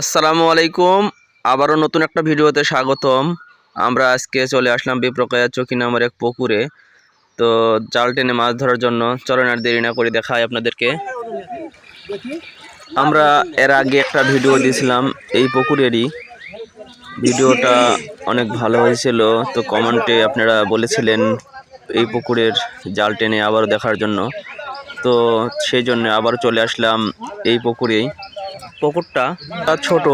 আসসালামু আলাইকুম। আবারও নতুন একটা ভিডিওতে স্বাগতম। আমরা আজকে চলে আসলাম বিপ্রকায়া চকি নামের এক পুকুরে। তো জাল টেনে মাছ ধরার জন্য চলন আর দেরি না করে দেখাই আপনাদেরকে। আমরা এর আগে একটা ভিডিও দিয়েছিলাম এই পুকুরেরই। ভিডিওটা অনেক ভালো হয়েছিল। তো কমেন্টে আপনারা বলেছিলেন এই পুকুরের জাল টেনে আবারও দেখার জন্য। তো সেই জন্য আবার চলে আসলাম এই পুকুরেই। পুকুরটা তা ছোট,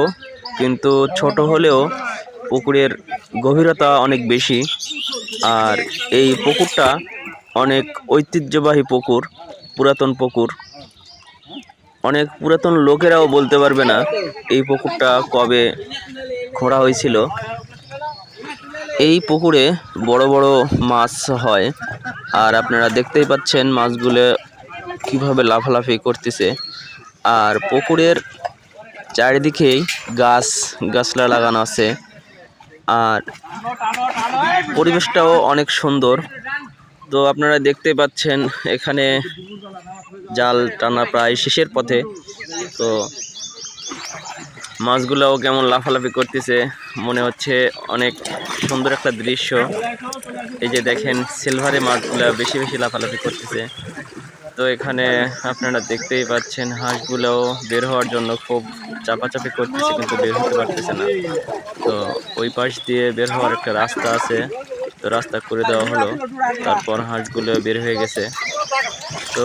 কিন্তু ছোট হলেও পুকুরের গভীরতা অনেক বেশি। আর এই পুকুরটা অনেক ঐতিহ্যবাহী পুকুর, পুরাতন পুকুর। অনেক পুরাতন লোকেরাও বলতে পারবে না এই পুকুরটা কবে খোঁড়া হয়েছিল। এই পুকুরে বড় বড় মাছ হয়, আর আপনারা দেখতেই পাচ্ছেন মাছগুলো কীভাবে লাফালাফি করতেছে। আর পুকুরের চারিদিকেই গাছ, গাছলা লাগানো আছে। আর পরিবেশটাও অনেক সুন্দর। তো আপনারা দেখতে পাচ্ছেন এখানে জাল টানা প্রায় শেষের পথে। তো মাছগুলোও কেমন লাফালাফি করতেছে, মনে হচ্ছে অনেক সুন্দর একটা দৃশ্য। এই যে দেখেন সিলভারে মাছগুলো বেশি বেশি লাফালাফি করতেছে। তো এখানে আপনারা দেখতেই পাচ্ছেন, হাঁসগুলোও বের হওয়ার জন্য খুব চাপাচাপি করতেছে কিন্তু বের হতে পারতেছে না। তো ওই পাশ দিয়ে বের হওয়ার একটা রাস্তা আছে, তো রাস্তা করে দেওয়া হলো। তারপর হাঁসগুলো বের হয়ে গেছে। তো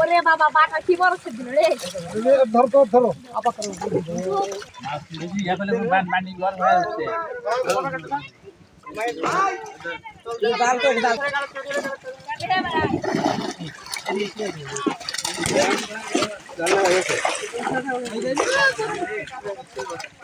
ওরে বাবা বাটা কি বড় ছিল রে? কানো সে মাছ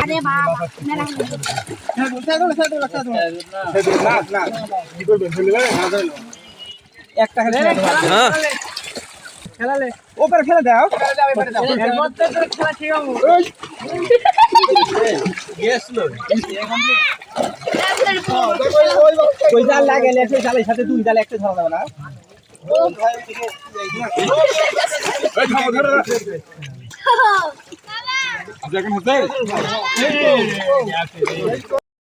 আরে বাবা মেলা একটা খেলে হ্যাঁ। খেলালে। ওপরে খেলে দাও। ওই জাল লাগে লেসে জালের সাথে দুই জাল একটা ধরা যাবে না। বাবা।